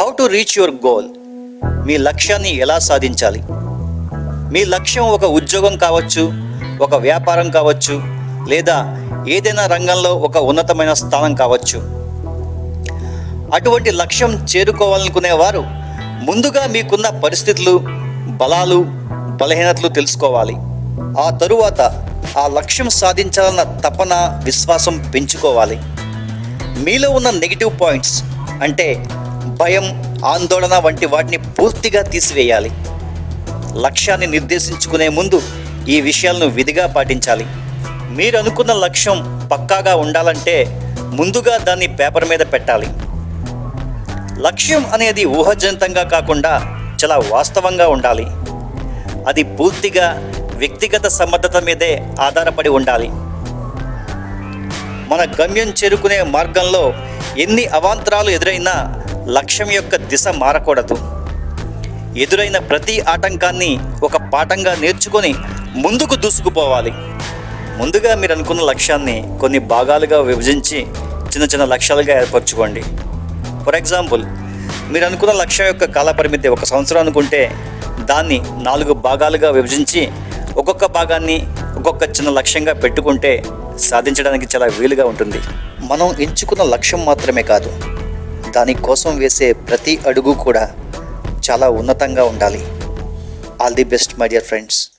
How to reach your goal మీ లక్ష్యాన్ని ఎలా సాధించాలి? మీ లక్ష్యం ఒక ఉద్యోగం కావచ్చు ఒక వ్యాపారం కావచ్చు లేదా ఏదైనా రంగంలో ఒక ఉన్నతమైన స్థానం కావచ్చు. అటువంటి లక్ష్యం చేరుకోవాలనుకునేవారు ముందుగా మీకున్న పరిస్థితులు బలాలు బలహీనతలు తెలుసుకోవాలి. ఆ తరువాత ఆ లక్ష్యం సాధించాలన్న తపన విశ్వాసం పెంచుకోవాలి. మీలో ఉన్న నెగిటివ్ పాయింట్స్ అంటే భయం ఆందోళన వంటి వాటిని పూర్తిగా తీసివేయాలి. లక్ష్యాన్ని నిర్దేశించుకునే ముందు ఈ విషయాలను విధిగా పాటించాలి. మీరు అనుకున్న లక్ష్యం పక్కాగా ఉండాలంటే ముందుగా దాన్ని పేపర్ మీద పెట్టాలి. లక్ష్యం అనేది ఊహజనితంగా కాకుండా చాలా వాస్తవంగా ఉండాలి. అది పూర్తిగా వ్యక్తిగత సమర్థత మీదే ఆధారపడి ఉండాలి. మన గమ్యం చేరుకునే మార్గంలో ఎన్ని అవాంతరాలు ఎదురైనా లక్ష్యం యొక్క దిశ మారకూడదు. ఎదురైన ప్రతి ఆటంకాన్ని ఒక పాఠంగా నేర్చుకొని ముందుకు దూసుకుపోవాలి. ముందుగా మీరు అనుకున్న లక్ష్యాన్ని కొన్ని భాగాలుగా విభజించి చిన్న చిన్న లక్ష్యాలుగా ఏర్పరచుకోండి. ఫర్ ఎగ్జాంపుల్ మీరు అనుకున్న లక్ష్యం యొక్క కాల పరిమితి ఒక సంవత్సరం అనుకుంటే దాన్ని నాలుగు భాగాలుగా విభజించి ఒక్కొక్క భాగాన్ని ఒక్కొక్క చిన్న లక్ష్యంగా పెట్టుకుంటే సాధించడానికి చాలా వీలుగా ఉంటుంది. మనం ఎంచుకున్న లక్ష్యం మాత్రమే కాదు. దానికోసం వేసే ప్రతి అడుగు కూడా చాలా ఉన్నతంగా ఉండాలి. All the best my dear friends